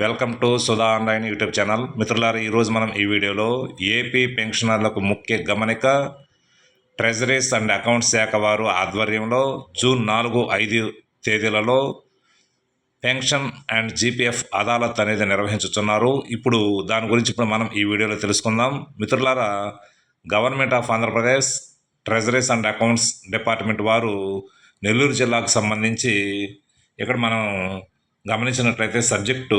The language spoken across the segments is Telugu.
Welcome to Sudha online YouTube channel. మిత్రులారా ఈరోజు మనం ఈ వీడియోలో ఏపీ పెన్షనర్లకు ముఖ్య గమనిక ట్రెజరీస్ అండ్ అకౌంట్స్ శాఖ వారు ఆధ్వర్యంలో జూన్ నాలుగు ఐదు తేదీలలో పెన్షన్ అండ్ జీపీఎఫ్ అదాలత్ అనేది నిర్వహించుతున్నారు. ఇప్పుడు దాని గురించి ఇప్పుడు మనం ఈ వీడియోలో తెలుసుకుందాం. మిత్రులారా government of Andhra Pradesh treasuries and accounts department వారు నెల్లూరు జిల్లాకు సంబంధించి ఇక్కడ మనం గమనించినట్లయితే subject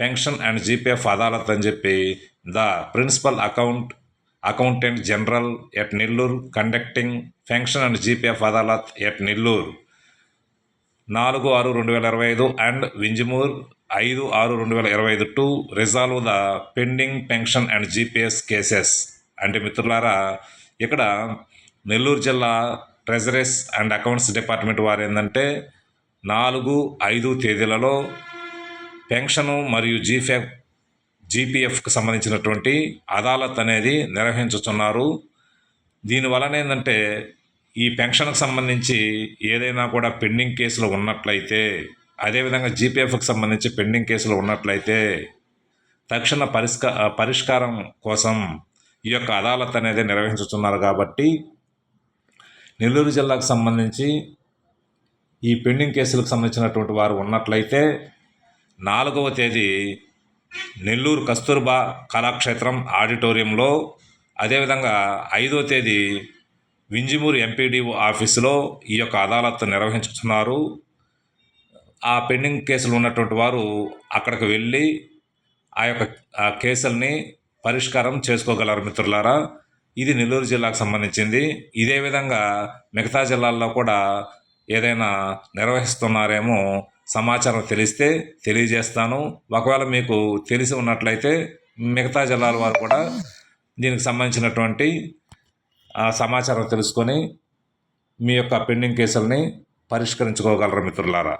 pension and GPF adalat అని చెప్పి the principal account accountant general at Nellore conducting pension and GPF adalat at Nellore. నాలుగు ఆరు రెండు వేల ఇరవై ఐదు అండ్ వింజమూర్ ఐదు ఆరు రెండు వేల ఇరవై ఐదు to resolve the pending pension and GPS cases. అంటే మిత్రులారా ఇక్కడ నెల్లూరు జిల్లా ట్రెజరీస్ అండ్ అకౌంట్స్ డిపార్ట్మెంట్ వారు ఏంటంటే నాలుగు ఐదు తేదీలలో పెన్షను మరియు జీఫెఫ్ జీపీఎఫ్కి సంబంధించినటువంటి అదాలత్ అనేది నిర్వహించుతున్నారు దీనివలన ఏంటంటే ఈ పెన్షన్కి సంబంధించి ఏదైనా కూడా పెండింగ్ కేసులు ఉన్నట్లయితే అదేవిధంగా జీపీఎఫ్కి సంబంధించి పెండింగ్ కేసులు ఉన్నట్లయితే తక్షణ పరిష్క పరిష్కారం కోసం ఈ యొక్క అదాలత్ అనేది నిర్వహించుతున్నారు కాబట్టి నెల్లూరు జిల్లాకు సంబంధించి ఈ పెండింగ్ కేసులకు సంబంధించినటువంటి వారు ఉన్నట్లయితే నాలుగవ తేదీ నెల్లూరు కస్తూర్బా కళాక్షేత్రం ఆడిటోరియంలో అదేవిధంగా ఐదో తేదీ వింజిమూరు ఎంపీడీఓ ఆఫీసులో ఈ యొక్క అదాలత్ నిర్వహించుతున్నారు. ఆ పెండింగ్ కేసులు ఉన్నటువంటి వారు అక్కడికి వెళ్ళి ఆ యొక్క ఆ కేసుల్ని పరిష్కారం చేసుకోగలరు మిత్రులారా. ఇది నెల్లూరు జిల్లాకు సంబంధించింది. ఇదే విధంగా మిగతా జిల్లాల్లో కూడా ఏదైనా నిర్వహిస్తున్నారేమో సమాచారం తెలిస్తే తెలియజేస్తాను. ఒకవేళ మీకు తెలిసి ఉన్నట్లయితే మిగతా జిల్లాల వారు కూడా దీనికి సంబంధించినటువంటి ఆ సమాచారం తెలుసుకొని మీ యొక్క పెండింగ్ కేసుల్ని పరిష్కరించుకోగలరు మిత్రులారా.